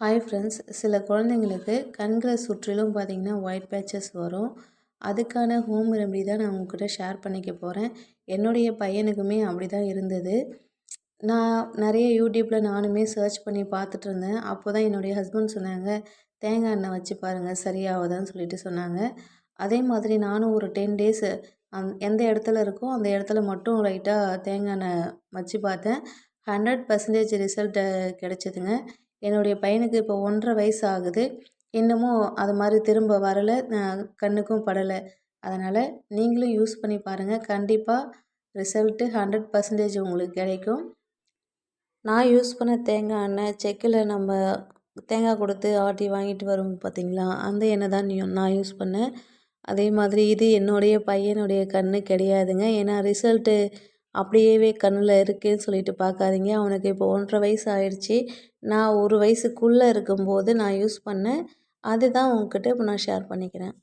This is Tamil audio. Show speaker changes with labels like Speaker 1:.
Speaker 1: ஹாய் ஃப்ரெண்ட்ஸ் சில குழந்தைங்களுக்கு கண்களை சுற்றிலும் பார்த்திங்கன்னா ஒயிட் பேச்சஸ் வரும். அதுக்கான ஹோம் ரெமடி தான் நான் உங்ககிட்ட ஷேர் பண்ணிக்க போகிறேன் என்னுடைய பையனுக்குமே அப்படி தான் இருந்தது. நான் நிறைய யூடியூப்பில் நானுமே சர்ச் பண்ணி பார்த்துட்டு இருந்தேன். அப்போ தான் என்னுடைய ஹஸ்பண்ட் சொன்னாங்க தேங்காய் எண்ணெய் வச்சு பாருங்கள் சரியாகுதான்னு சொல்லிட்டு சொன்னாங்க. அதே மாதிரி நானும் ஒரு டென் டேஸ் அந் எந்த இடத்துல இருக்கோ அந்த இடத்துல மட்டும் லைட்டாக தேங்காய் எண்ணெய் வச்சு பார்த்தேன். ஹண்ட்ரட் பர்சன்டேஜ் ரிசல்ட்டு கிடச்சிதுங்க. என்னுடைய பையனுக்கு இப்போ ஒன்றரை வயசு ஆகுது இன்னமும் அது மாதிரி திரும்ப வரலை. கண்ணுக்கும் படலை. அதனால் நீங்களும் யூஸ் பண்ணி பாருங்கள் கண்டிப்பாக ரிசல்ட்டு ஹண்ட்ரட் பர்சன்டேஜ் உங்களுக்கு கிடைக்கும். நான் யூஸ் பண்ண தேங்காய் எண்ணெய் செக்கில் நம்ம தேங்காய் கொடுத்து ஆட்டி வாங்கிட்டு வரும் பார்த்திங்களா? அந்த எண்ணெய் தான் நான் யூஸ் பண்ணேன். அதே மாதிரி இது என்னுடைய பையனுடைய கண் கிடையாதுங்க. ஏன்னா ரிசல்ட்டு அப்படியே கண்ணில் இருக்கேன்னு சொல்லிட்டு பார்க்காதீங்க. அவனுக்கு இப்போ ஒன்றரை வயசு ஆயிடுச்சு. நான் ஒரு வயசுக்குள்ளே இருக்கும்போது நான் யூஸ் பண்ணேன் அதுதான் உங்ககிட்ட இப்போ நான் ஷேர் பண்ணிக்கிறேன்.